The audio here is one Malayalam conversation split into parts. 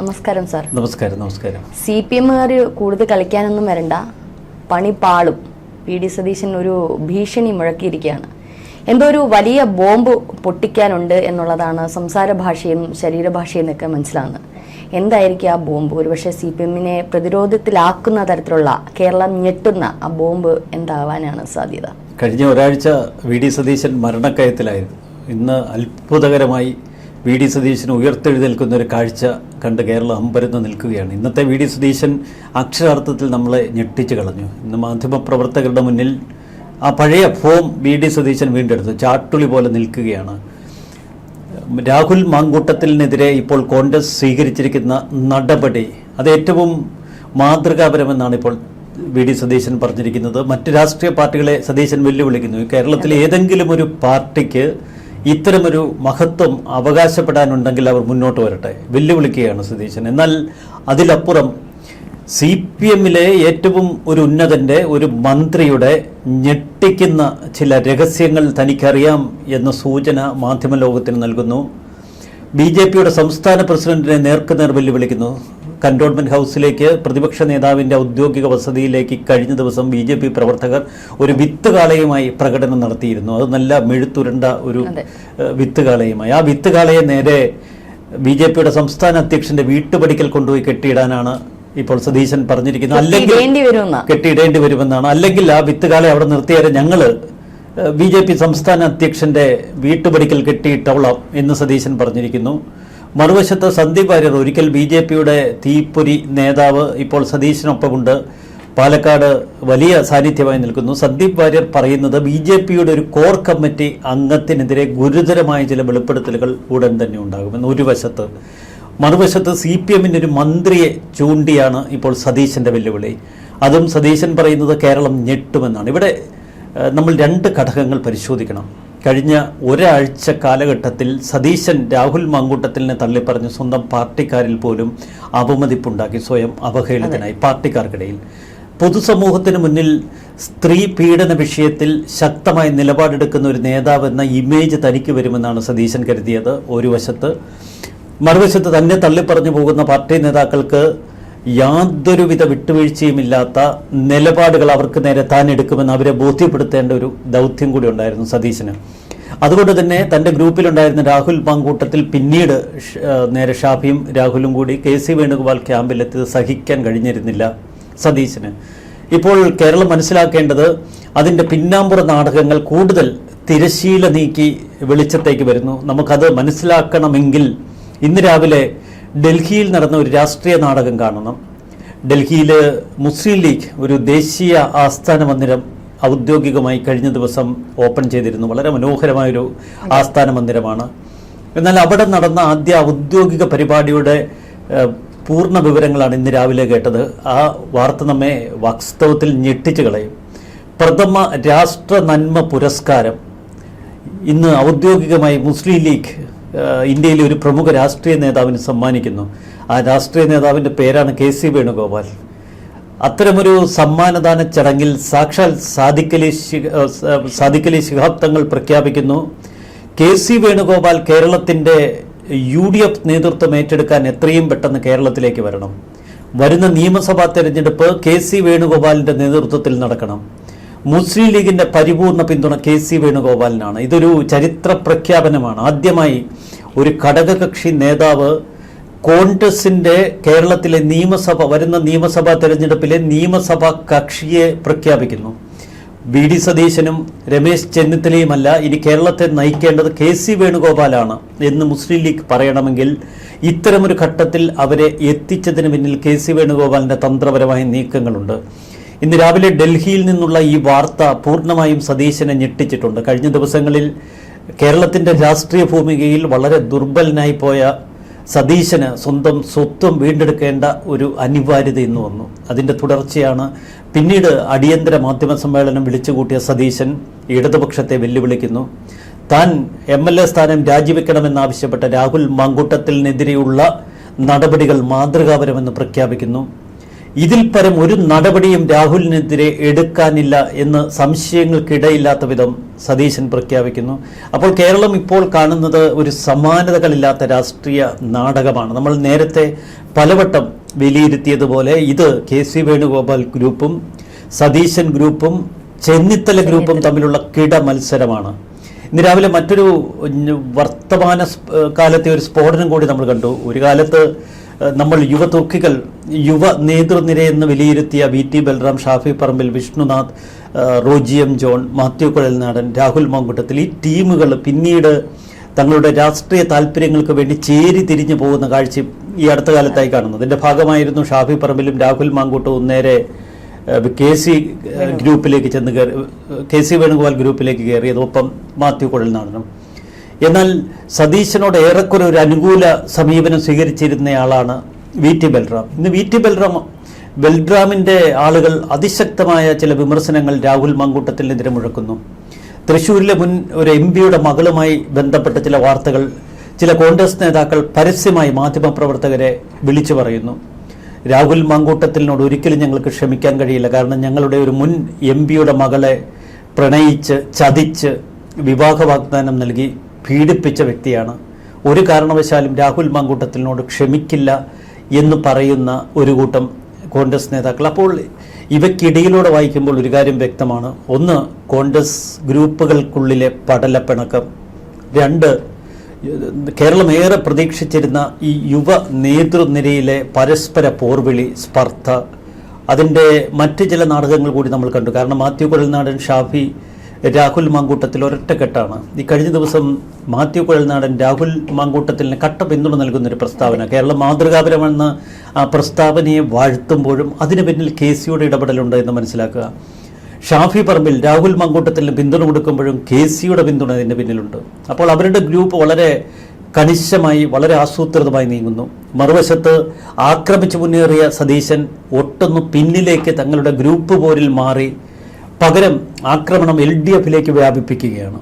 നമസ്കാരം സാർ. നമസ്കാരം നമസ്കാരം. സി പി എമ്മുകാർ കൂടുതൽ കളിക്കാനൊന്നും വരണ്ട. പണി പാളും. പി ഡി സതീശൻ ഒരു ഭീഷണി മുഴക്കിയിരിക്കുകയാണ്. എന്തോ ഒരു വലിയ ബോംബ് പൊട്ടിക്കാനുണ്ട് എന്നുള്ളതാണ് സംസാര ഭാഷയും ശരീരഭാഷയും എന്നൊക്കെ മനസ്സിലാകുന്നത് എന്തായിരിക്കും ആ ബോംബ്? ഒരുപക്ഷെ സി പി എമ്മിനെ പ്രതിരോധത്തിലാക്കുന്ന തരത്തിലുള്ള കേരളം ഞെട്ടുന്ന ആ ബോംബ് എന്താവാനാണ് സാധ്യത? കഴിഞ്ഞ ഒരാഴ്ച വി ഡി സതീശൻ മരണക്കയത്തിലായിരുന്നു. ഇന്ന് അത്ഭുതകരമായി വി ഡി സതീശൻ ഉയർത്തെഴുന്നേൽക്കുന്ന ഒരു കാഴ്ച കണ്ട് കേരളം അമ്പരന്ന് നിൽക്കുകയാണ്. ഇന്നത്തെ വി ഡി സതീശൻ അക്ഷരാർത്ഥത്തിൽ നമ്മളെ ഞെട്ടിച്ചു കളഞ്ഞു. ഇന്ന് മാധ്യമപ്രവർത്തകരുടെ മുന്നിൽ ആ പഴയ ഫോം വി ഡി സതീശൻ വീണ്ടെടുത്തു. ചാട്ടുളി പോലെ നിൽക്കുകയാണ്. രാഹുൽ മാങ്കൂട്ടത്തിനെതിരെ ഇപ്പോൾ കോൺഗ്രസ് സ്വീകരിച്ചിരിക്കുന്ന നടപടി അത് ഏറ്റവും മാതൃകാപരമെന്നാണ് ഇപ്പോൾ വി ഡി സതീശൻ പറഞ്ഞിരിക്കുന്നത്. മറ്റ് രാഷ്ട്രീയ പാർട്ടികളെ സതീശൻ വെല്ലുവിളിക്കുന്നു. കേരളത്തിലെ ഏതെങ്കിലും ഒരു പാർട്ടിക്ക് ഇത്തരമൊരു മഹത്വം അവകാശപ്പെടാനുണ്ടെങ്കിൽ അവർ മുന്നോട്ട് വരട്ടെ. വെല്ലുവിളിക്കുകയാണ് സതീശൻ. എന്നാൽ അതിലപ്പുറം സി പി എമ്മിലെ ഏറ്റവും ഒരു ഉന്നതന്റെ ഒരു മന്ത്രിയുടെ ഞെട്ടിക്കുന്ന ചില രഹസ്യങ്ങൾ തനിക്കറിയാം എന്ന സൂചന മാധ്യമ ലോകത്തിന് നൽകുന്നു. ബി ജെ പിയുടെ സംസ്ഥാന പ്രസിഡന്റിനെ നേർക്കുനേർ വെല്ലുവിളിക്കുന്നു. കന്റോൺമെന്റ് ഹൗസിലേക്ക് പ്രതിപക്ഷ നേതാവിന്റെ ഔദ്യോഗിക വസതിയിലേക്ക് കഴിഞ്ഞ ദിവസം ബി ജെ പി പ്രവർത്തകർ ഒരു വിത്ത് കാളയുമായി പ്രകടനം നടത്തിയിരുന്നു. അത് നല്ല മെഴുത്തുരുണ്ട ഒരു വിത്ത് കാളയുമായി ആ വിത്ത് കാളയെ നേരെ ബി ജെ പിയുടെ സംസ്ഥാന അധ്യക്ഷന്റെ വീട്ടുപടിക്കൽ കൊണ്ടുപോയി കെട്ടിയിടാനാണ് ഇപ്പോൾ സതീശൻ പറഞ്ഞിരിക്കുന്നത്. അല്ലെങ്കിൽ കെട്ടിയിടേണ്ടി വരുമെന്നാ. കെട്ടിയിടേണ്ടി വരുമെന്നാണ്. അല്ലെങ്കിൽ ആ വിത്തുകാളെ അവിടെ നിർത്തിയാൽ ഞങ്ങൾ ബി ജെ പി സംസ്ഥാന അധ്യക്ഷന്റെ വീട്ടുപടിക്കൽ കെട്ടിയിട്ടവളാം എന്ന് സതീശൻ പറഞ്ഞിരിക്കുന്നു. മറുവശത്ത് സന്ദീപ് വാര്യർ ഒരിക്കൽ ബി ജെ പിയുടെ തീപ്പൊരി നേതാവ് ഇപ്പോൾ സതീശനൊപ്പമുണ്ട്. പാലക്കാട് വലിയ സാന്നിധ്യമായി നിൽക്കുന്നു. സന്ദീപ് വാര്യർ പറയുന്നത് ബി ജെ പിയുടെ ഒരു കോർ കമ്മിറ്റി അംഗത്തിനെതിരെ ഗുരുതരമായ ചില വെളിപ്പെടുത്തലുകൾ ഉടൻ തന്നെ ഉണ്ടാകുമെന്ന് ഒരു വശത്ത്. മറുവശത്ത് സി പി എമ്മിന്റെ ഒരു മന്ത്രിയെ ചൂണ്ടിയാണ് ഇപ്പോൾ സതീശന്റെ വെല്ലുവിളി. അതും സതീശൻ പറയുന്നത് കേരളം ഞെട്ടുമെന്നാണ്. ഇവിടെ നമ്മൾ രണ്ട് ഘടകങ്ങൾ പരിശോധിക്കണം. കഴിഞ്ഞ ഒരാഴ്ച കാലഘട്ടത്തിൽ സതീശൻ രാഹുൽ മാങ്കൂട്ടത്തിലിനെ തള്ളിപ്പറഞ്ഞ് സ്വന്തം പാർട്ടിക്കാരിൽ പോലും അപമതിപ്പുണ്ടാക്കി സ്വയം അവഹേളിതനായി പാർട്ടിക്കാർക്കിടയിൽ. പൊതുസമൂഹത്തിന് മുന്നിൽ സ്ത്രീ പീഡന വിഷയത്തിൽ ശക്തമായി നിലപാടെടുക്കുന്ന ഒരു നേതാവ് എന്ന ഇമേജ് തനിക്ക് വരുമെന്നാണ് സതീശൻ കരുതിയത്. ഒരു വശത്ത് മറുവശത്ത് തന്നെ തള്ളിപ്പറഞ്ഞു പോകുന്ന പാർട്ടി നേതാക്കൾക്ക് യാതൊരുവിധ വിട്ടുവീഴ്ചയുമില്ലാത്ത നിലപാടുകൾ അവർക്ക് നേരെ താൻ എടുക്കുമെന്ന് അവരെ ബോധ്യപ്പെടുത്തേണ്ട ഒരു ദൗത്യം കൂടി ഉണ്ടായിരുന്നു സതീശന്. അതുകൊണ്ട് തന്നെ തന്റെ ഗ്രൂപ്പിലുണ്ടായിരുന്ന രാഹുൽ പാങ്കൂട്ടത്തിൽ പിന്നീട് നേരെ ഷാഫിയും രാഹുലും കൂടി കെ സി വേണുഗോപാൽ ക്യാമ്പിലെത്തിയത് സഹിക്കാൻ കഴിഞ്ഞിരുന്നില്ല സതീശന്. ഇപ്പോൾ കേരളം മനസ്സിലാക്കേണ്ടത് അതിന്റെ പിന്നാമ്പുറ നാടകങ്ങൾ കൂടുതൽ തിരശീല നീക്കി വെളിച്ചത്തേക്ക് വരുന്നു. നമുക്കത് മനസ്സിലാക്കണമെങ്കിൽ ഇന്ന് രാവിലെ ഡൽഹിയിൽ നടന്ന ഒരു രാഷ്ട്രീയ നാടകം കാണണം ഡൽഹിയിൽ മുസ്ലിം ലീഗ് ഒരു ദേശീയ ആസ്ഥാന മന്ദിരം ഔദ്യോഗികമായി കഴിഞ്ഞ ദിവസം ഓപ്പൺ ചെയ്തിരുന്നു. വളരെ മനോഹരമായൊരു ആസ്ഥാന മന്ദിരമാണ്. എന്നാൽ അവിടെ നടന്ന ആദ്യ ഔദ്യോഗിക പരിപാടിയുടെ പൂർണ വിവരങ്ങളാണ് ഇന്ന് രാവിലെ കേട്ടത്. ആ വാർത്ത നമ്മെ വാസ്തവത്തിൽ ഞെട്ടിച്ചു കളയും. പ്രഥമ രാഷ്ട്ര നന്മ പുരസ്കാരം ഇന്ന് ഔദ്യോഗികമായി മുസ്ലിം ലീഗ് ഇന്ത്യയിലെ ഒരു പ്രമുഖ രാഷ്ട്രീയ നേതാവിന് സമ്മാനിക്കുന്നു. ആ രാഷ്ട്രീയ നേതാവിന്റെ പേരാണ് കെ സി വേണുഗോപാൽ. അത്തരമൊരു സമ്മാനദാന ചടങ്ങിൽ സാക്ഷാൽ ഏഹ്, ശിഹാബ്ദങ്ങൾ ശിഹാബ് തങ്ങൾ പ്രഖ്യാപിക്കുന്നു. കെ സി വേണുഗോപാൽ കേരളത്തിന്റെ യു ഡി എഫ് നേതൃത്വം ഏറ്റെടുക്കാൻ എത്രയും പെട്ടെന്ന് കേരളത്തിലേക്ക് വരണം. വരുന്ന നിയമസഭാ തെരഞ്ഞെടുപ്പ് കെ സി വേണുഗോപാലിന്റെ നേതൃത്വത്തിൽ നടക്കണം. മുസ്ലിം ലീഗിന്റെ പരിപൂർണ പിന്തുണ കെ സി വേണുഗോപാലിനാണ്. ഇതൊരു ചരിത്ര പ്രഖ്യാപനമാണ്. ആദ്യമായി ഒരു ഘടകകക്ഷി നേതാവ് കോൺഗ്രസിന്റെ കേരളത്തിലെ നിയമസഭ വരുന്ന നിയമസഭാ തെരഞ്ഞെടുപ്പിലെ നിയമസഭാ കക്ഷിയെ പ്രഖ്യാപിക്കുന്നു. വി ഡി സതീശനും രമേശ് ചെന്നിത്തലയുമല്ല ഇനി കേരളത്തെ നയിക്കേണ്ടത് കെ സി വേണുഗോപാലാണ് എന്ന് മുസ്ലിം ലീഗ് പറയണമെങ്കിൽ ഇത്തരമൊരു ഘട്ടത്തിൽ അവരെ എത്തിച്ചതിന് പിന്നിൽ കെ സി വേണുഗോപാലിന്റെ തന്ത്രപരമായ നീക്കങ്ങളുണ്ട്. ഇന്ന് രാവിലെ ഡൽഹിയിൽ നിന്നുള്ള ഈ വാർത്ത പൂർണമായും സതീശനെ ഞെട്ടിച്ചിട്ടുണ്ട്. കഴിഞ്ഞ ദിവസങ്ങളിൽ കേരളത്തിന്റെ രാഷ്ട്രീയ ഭൂമികയിൽ വളരെ ദുർബലനായി പോയ സതീശന് സ്വന്തം സ്വത്വം വീണ്ടെടുക്കേണ്ട ഒരു അനിവാര്യത ഇന്ന് വന്നു. അതിന്റെ തുടർച്ചയാണ് പിന്നീട് അടിയന്തര മാധ്യമ സമ്മേളനം വിളിച്ചുകൂട്ടിയ സതീശൻ ഇടതുപക്ഷത്തെ വെല്ലുവിളിക്കുന്നു. താൻ എം എൽ എ സ്ഥാനം രാജിവെക്കണമെന്നാവശ്യപ്പെട്ട രാഹുൽ മങ്കുട്ടത്തിനെതിരെയുള്ള നടപടികൾ മാതൃകാപരമെന്ന് പ്രഖ്യാപിക്കുന്നു. ഇതിൽ പരം ഒരു നടപടിയും രാഹുലിനെതിരെ എടുക്കാനില്ല എന്ന് സംശയങ്ങൾക്കിടയില്ലാത്ത വിധം സതീശൻ പ്രഖ്യാപിക്കുന്നു. അപ്പോൾ കേരളം ഇപ്പോൾ കാണുന്നത് ഒരു സമാനതകളില്ലാത്ത രാഷ്ട്രീയ നാടകമാണ്. നമ്മൾ നേരത്തെ പലവട്ടം വിലയിരുത്തിയതുപോലെ ഇത് കെ സി വേണുഗോപാൽ ഗ്രൂപ്പും സതീശൻ ഗ്രൂപ്പും ചെന്നിത്തല ഗ്രൂപ്പും തമ്മിലുള്ള കിട മത്സരമാണ്. ഇന്ന് രാവിലെ മറ്റൊരു വർത്തമാന കാലത്തെ ഒരു സ്ഫോടനം കൂടി നമ്മൾ കണ്ടു. ഒരു കാലത്ത് നമ്മൾ യുവതുർക്കികൾ യുവ നേതൃനിരയെന്ന് വിലയിരുത്തിയ V T Balram Shafi Parambil Vishnunath Roji M John Mathew Kuzhalnadan Rahul Mankoottathil ഈ ടീമുകൾ പിന്നീട് തങ്ങളുടെ രാഷ്ട്രീയ താല്പര്യങ്ങൾക്ക് വേണ്ടി ചേരി തിരിഞ്ഞു പോകുന്ന കാഴ്ച ഈ അടുത്ത കാലത്തായി കാണുന്നത്. ഇതിന്റെ ഭാഗമായിരുന്നു ഷാഫി പറമ്പിലും രാഹുൽ മാങ്കൂട്ടവും നേരെ കെ സി ഗ്രൂപ്പിലേക്ക് ചെന്ന് കയറി കെ സി വേണുഗോപാൽ ഗ്രൂപ്പിലേക്ക് കയറിയത്. ഒപ്പം മാത്യു കുഴൽനാടനും. എന്നാൽ സതീശനോട് ഏറെക്കുറെ ഒരു അനുകൂല സമീപനം സ്വീകരിച്ചിരുന്നയാളാണ് വി ടി ബൽറാം. ഇന്ന് വി ടി ബൽറാം ബൽറാമിന്റെ ആളുകൾ അതിശക്തമായ ചില വിമർശനങ്ങൾ രാഹുൽ മങ്കൂട്ടത്തിനെതിരെ മുഴക്കുന്നു. തൃശ്ശൂരിലെ മുൻ ഒരു എം പിയുടെ മകളുമായി ബന്ധപ്പെട്ട ചില വാർത്തകൾ ചില കോൺഗ്രസ് നേതാക്കൾ പരസ്യമായി മാധ്യമപ്രവർത്തകരെ വിളിച്ചു പറയുന്നു. രാഹുൽ മാങ്കൂട്ടത്തിനോട് ഒരിക്കലും ഞങ്ങൾക്ക് ക്ഷമിക്കാൻ കഴിയില്ല. കാരണം ഞങ്ങളുടെ ഒരു മുൻ എം പിയുടെ മകളെ പ്രണയിച്ച് ചതിച്ച് വിവാഹ വാഗ്ദാനം നൽകി പീഡിപ്പിച്ച വ്യക്തിയാണ്. ഒരു കാരണവശാലും രാഹുൽ മാങ്കൂട്ടത്തിനോട് ക്ഷമിക്കില്ല എന്ന് പറയുന്ന ഒരു കൂട്ടം കോൺഗ്രസ് നേതാക്കൾ. അപ്പോൾ ഇവയ്ക്കിടയിലൂടെ വായിക്കുമ്പോൾ ഒരു കാര്യം വ്യക്തമാണ്. ഒന്ന് കോൺഗ്രസ് ഗ്രൂപ്പുകൾക്കുള്ളിലെ പടലപ്പിണക്കം. രണ്ട് കേരളം ഏറെ പ്രതീക്ഷിച്ചിരുന്ന ഈ യുവ നേതൃനിരയിലെ പരസ്പര പോർവിളി സ്പർദ്ധ. അതിന്റെ മറ്റ് ചില നാടകങ്ങൾ കൂടി നമ്മൾ കണ്ടു. കാരണം മാത്യു കുഴൽനാടൻ ഷാഫി രാഹുൽ മാങ്കൂട്ടത്തിൽ ഒരൊറ്റക്കെട്ടാണ്. ഈ കഴിഞ്ഞ ദിവസം മാത്യു കുഴൽനാടൻ രാഹുൽ മാങ്കൂട്ടത്തിന് കട്ട പിന്തുണ നൽകുന്ന ഒരു പ്രസ്താവന കേരളം മാതൃകാപരമെന്ന ആ പ്രസ്താവനയെ വാഴ്ത്തുമ്പോഴും അതിന് പിന്നിൽ കെ സിയുടെ ഇടപെടലുണ്ട് എന്ന് മനസ്സിലാക്കുക. ഷാഫി പറമ്പിൽ രാഹുൽ മങ്കൂട്ടത്തിന് പിന്തുണ കൊടുക്കുമ്പോഴും കെ സിയുടെ പിന്തുണ ഇതിന്റെ പിന്നിലുണ്ട്. അപ്പോൾ അവരുടെ ഗ്രൂപ്പ് വളരെ കണിശമായി വളരെ ആസൂത്രിതമായി നീങ്ങുന്നു. മറുവശത്ത് ആക്രമിച്ചു മുന്നേറിയ സതീശൻ ഒട്ടൊന്ന് പിന്നിലേക്ക് തങ്ങളുടെ ഗ്രൂപ്പ് പോരിൽ മാറി പകരം ആക്രമണം എൽ ഡി എഫിലേക്ക് വ്യാപിപ്പിക്കുകയാണ്.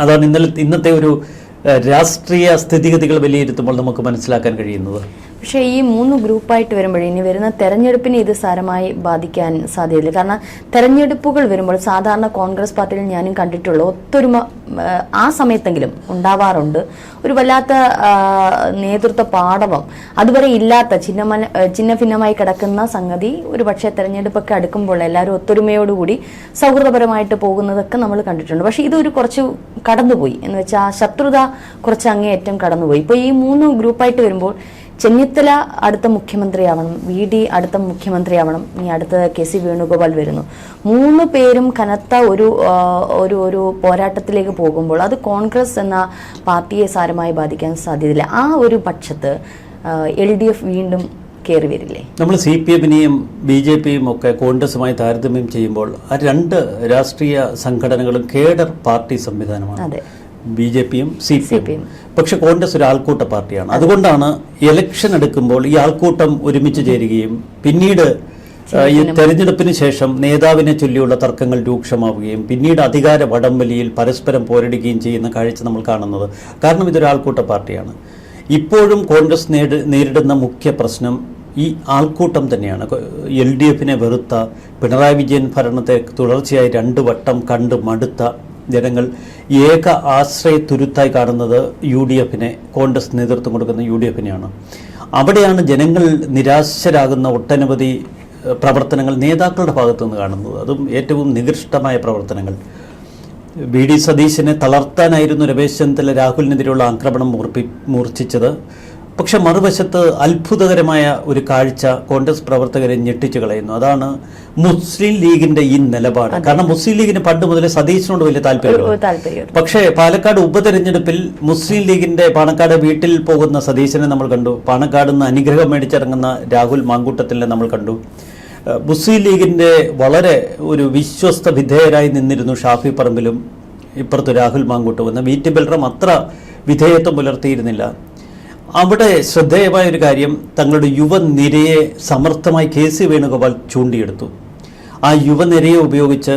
അതാണ് ഇന്നലെ ഇന്നത്തെ ഒരു രാഷ്ട്രീയ സ്ഥിതിഗതികൾ വിലയിരുത്തുമ്പോൾ നമുക്ക് മനസ്സിലാക്കാൻ കഴിയുന്നത്. പക്ഷേ ഈ മൂന്ന് ഗ്രൂപ്പായിട്ട് വരുമ്പോൾ ഇനി വരുന്ന തെരഞ്ഞെടുപ്പിനെ ഇത് സാരമായി ബാധിക്കാൻ സാധ്യതയില്ല. കാരണം തെരഞ്ഞെടുപ്പുകൾ വരുമ്പോൾ സാധാരണ കോൺഗ്രസ് പാർട്ടിയിൽ ഞാനും കണ്ടിട്ടുള്ള ഒത്തൊരുമ ആ, സമയത്തെങ്കിലും ഉണ്ടാവാറുണ്ട്. ഒരു വല്ലാത്ത നേതൃത്വ പാടവം അതുവരെ ഇല്ലാത്ത ചിഹ്നമന ചിഹ്ന ഭിന്നമായി കിടക്കുന്ന സംഗതി ഒരു പക്ഷേ തെരഞ്ഞെടുപ്പൊക്കെ അടുക്കുമ്പോൾ എല്ലാവരും ഒത്തൊരുമയോടുകൂടി സൗഹൃദപരമായിട്ട് പോകുന്നതൊക്കെ നമ്മൾ കണ്ടിട്ടുണ്ട്. പക്ഷേ ഇതൊരു കുറച്ച് കടന്നുപോയി. എന്ന് വെച്ചാൽ ശത്രുത കുറച്ച് അങ്ങേയറ്റം കടന്നുപോയി. ഇപ്പോൾ ഈ മൂന്ന് ഗ്രൂപ്പായിട്ട് വരുമ്പോൾ ചെന്നിത്തല അടുത്ത മുഖ്യമന്ത്രിയാവണം വി ഡി അടുത്ത മുഖ്യമന്ത്രിയാവണം. ഇനി അടുത്ത കെ സി വേണുഗോപാൽ വരുന്നു. മൂന്ന് പേരും കനത്ത ഒരു ഒരു ഒരു പോരാട്ടത്തിലേക്ക് പോകുമ്പോൾ അത് കോൺഗ്രസ് എന്ന പാർട്ടിയെ സാരമായി ബാധിക്കാൻ സാധ്യതയില്ല. ആ ഒരു പക്ഷത്ത് എൽ ഡി എഫ് വീണ്ടും കയറി വരില്ലേ? നമ്മൾ സി പി എമ്മിനെയും ബി ജെ പിയും ഒക്കെ കോൺഗ്രസുമായി താരതമ്യം ചെയ്യുമ്പോൾ ആ രണ്ട് രാഷ്ട്രീയ സംഘടനകളും കേഡർ പാർട്ടി സംവിധാനമാണ്. അതെ. ബി ജെ പിയും സി പി എം പക്ഷെ കോൺഗ്രസ് ഒരു ആൾക്കൂട്ട പാർട്ടിയാണ്. അതുകൊണ്ടാണ് ഇലക്ഷൻ എടുക്കുമ്പോൾ ഈ ആൾക്കൂട്ടം ഒരുമിച്ച് ചേരുകയും പിന്നീട് ഈ തെരഞ്ഞെടുപ്പിന് ശേഷം നേതാവിനെ ചൊല്ലിയുള്ള തർക്കങ്ങൾ രൂക്ഷമാവുകയും പിന്നീട് അധികാര വടംവലിയിൽ പരസ്പരം പോരടിക്കുകയും ചെയ്യുന്ന കാഴ്ച നമ്മൾ കാണുന്നത്. കാരണം ഇതൊരു ആൾക്കൂട്ട പാർട്ടിയാണ്. ഇപ്പോഴും കോൺഗ്രസ് നേരിടുന്ന മുഖ്യ പ്രശ്നം ഈ ആൾക്കൂട്ടം തന്നെയാണ്. എൽ ഡി എഫിനെ വെറുത്ത പിണറായി വിജയൻ ഭരണത്തെ തുടർച്ചയായി രണ്ട് വട്ടം കണ്ട് മടുത്ത ജനങ്ങൾ ഏക ആശ്രയ തുരുത്തായി കാണുന്നത് യു ഡി എഫിനെ കോൺഗ്രസ് നേതൃത്വം കൊടുക്കുന്ന യു ഡി എഫിനെയാണ്. അവിടെയാണ് ജനങ്ങൾ നിരാശരാകുന്ന ഒട്ടനവധി പ്രവർത്തനങ്ങൾ നേതാക്കളുടെ ഭാഗത്തു നിന്ന് കാണുന്നത്. അതും ഏറ്റവും നികൃഷ്ടമായ പ്രവർത്തനങ്ങൾ. വി ഡി സതീശനെ തളർത്താനായിരുന്നു രമേശ് ചെന്നിത്തല രാഹുലിനെതിരെയുള്ള ആക്രമണം മൂർപ്പി മൂർച്ഛിച്ചത്. പക്ഷെ മറുവശത്ത് അത്ഭുതകരമായ ഒരു കാഴ്ച കോൺഗ്രസ് പ്രവർത്തകരെ ഞെട്ടിച്ചു കളയുന്നു. അതാണ് മുസ്ലിം ലീഗിന്റെ ഈ നിലപാട്. കാരണം മുസ്ലിം ലീഗിന് പണ്ട് മുതലേ സതീശനോട് വലിയ താല്പര്യം പക്ഷേ പാലക്കാട് ഉപതെരഞ്ഞെടുപ്പിൽ മുസ്ലിം ലീഗിന്റെ പാണക്കാട് വീട്ടിൽ പോകുന്ന സതീശനെ നമ്മൾ കണ്ടു. പാണക്കാട് നിന്ന് അനുഗ്രഹം മേടിച്ചിറങ്ങുന്ന രാഹുൽ മാങ്കൂട്ടത്തിനെ നമ്മൾ കണ്ടു. മുസ്ലിം ലീഗിന്റെ വളരെ ഒരു വിശ്വസ്ത വിധേയരായി നിന്നിരുന്നു ഷാഫി പറമ്പിലും ഇപ്പുറത്ത് രാഹുൽ മാങ്കൂട്ടും എന്ന വി ടി ബൽറാം അത്ര വിധേയത്വം പുലർത്തിയിരുന്നില്ല. അവിടെ ശ്രദ്ധേയമായ ഒരു കാര്യം തങ്ങളുടെ യുവനിരയെ സമർത്ഥമായി കെ സി വേണുഗോപാൽ ചൂണ്ടിയെടുത്തു. ആ യുവനിരയെ ഉപയോഗിച്ച്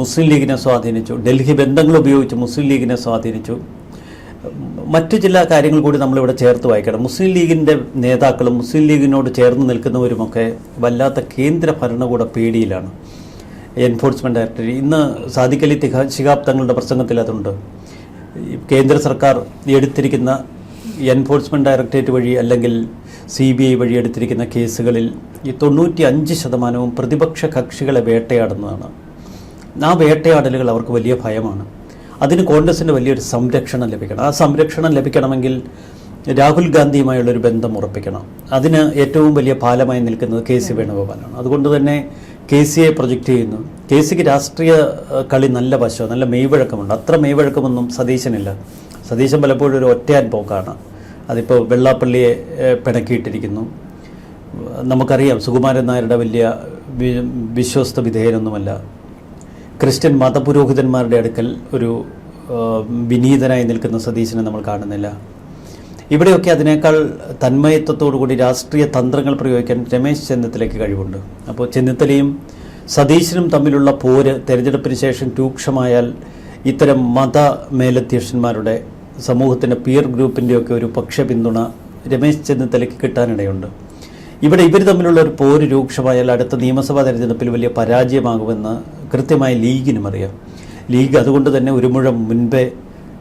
മുസ്ലിം ലീഗിനെ സ്വാധീനിച്ചു ഡൽഹി ബന്ധങ്ങൾ ഉപയോഗിച്ച് മുസ്ലിം ലീഗിനെ സ്വാധീനിച്ചു. മറ്റു ചില കാര്യങ്ങൾ കൂടി നമ്മളിവിടെ ചേർത്ത് വായിക്കണം. മുസ്ലിം ലീഗിന്റെ നേതാക്കളും മുസ്ലിം ലീഗിനോട് ചേർന്ന് നിൽക്കുന്നവരുമൊക്കെ വല്ലാത്ത കേന്ദ്ര ഭരണകൂട പേടിയിലാണ്. എൻഫോഴ്സ്മെന്റ് ഡയറക്ടറി ഇന്ന് സാദിഖലി തിഹാ ശിഹാബ് തങ്ങളുടെ പ്രസംഗത്തിൽ അതുണ്ട്. കേന്ദ്ര സർക്കാർ എടുത്തിരിക്കുന്ന എൻഫോഴ്സ്മെന്റ് ഡയറക്ടറേറ്റ് വഴി അല്ലെങ്കിൽ സി ബി ഐ വഴി എടുത്തിരിക്കുന്ന കേസുകളിൽ ഈ തൊണ്ണൂറ്റി അഞ്ച് ശതമാനവും പ്രതിപക്ഷ കക്ഷികളെ വേട്ടയാടുന്നതാണ്. ആ വേട്ടയാടലുകൾ അവർക്ക് വലിയ ഭയമാണ്. അതിന് കോൺഗ്രസിന്റെ വലിയൊരു സംരക്ഷണം ലഭിക്കണം. ആ സംരക്ഷണം ലഭിക്കണമെങ്കിൽ രാഹുൽ ഗാന്ധിയുമായുള്ളൊരു ബന്ധം ഉറപ്പിക്കണം. അതിന് ഏറ്റവും വലിയ പാലമായി നിൽക്കുന്നത് കെ സി വേണുഗോപാലാണ്. അതുകൊണ്ട് തന്നെ കെ സിയെ പ്രൊജക്റ്റ് ചെയ്യുന്നു. കെ സിക്ക് രാഷ്ട്രീയ കളി നല്ല വശം നല്ല മെയ്വഴക്കമുണ്ട്. അത്ര മെയ്വഴക്കമൊന്നും സതീശനില്ല. സതീശൻ പലപ്പോഴും ഒരു ഒറ്റയാൻ പോക്കാണ്. അതിപ്പോൾ വെള്ളാപ്പള്ളിയെ പിണക്കിയിട്ടിരിക്കുന്നു. നമുക്കറിയാം സുകുമാരൻ നായരുടെ വലിയ വിശ്വസ്ത വിധേയനൊന്നുമല്ല. ക്രിസ്ത്യൻ മതപുരോഹിതന്മാരുടെ അടുക്കൽ ഒരു വിനീതനായി നിൽക്കുന്ന സതീശനെ നമ്മൾ കാണുന്നില്ല. ഇവിടെയൊക്കെ അതിനേക്കാൾ തന്മയത്വത്തോടു കൂടി രാഷ്ട്രീയ തന്ത്രങ്ങൾ പ്രയോഗിക്കാൻ രമേശ് ചെന്നിത്തലയ്ക്ക് കഴിവുണ്ട്. അപ്പോൾ ചെന്നിത്തലയും സതീശനും തമ്മിലുള്ള പോര് തെരഞ്ഞെടുപ്പിന് ശേഷം രൂക്ഷമായാൽ ഇത്തരം മത മേലധ്യക്ഷന്മാരുടെ സമൂഹത്തിന്റെ പിയർ ഗ്രൂപ്പിന്റെയൊക്കെ ഒരു പക്ഷ പിന്തുണ രമേശ് ചെന്നിത്തലയ്ക്ക് കിട്ടാനിടയുണ്ട്. ഇവിടെ ഇവർ തമ്മിലുള്ള ഒരു പോര് രൂക്ഷമായാൽ അടുത്ത നിയമസഭാ തെരഞ്ഞെടുപ്പിൽ വലിയ പരാജയമാകുമെന്ന് കൃത്യമായി ലീഗിനും അറിയാം. ലീഗ് അതുകൊണ്ട് തന്നെ ഒരു മുഴം മുൻപേ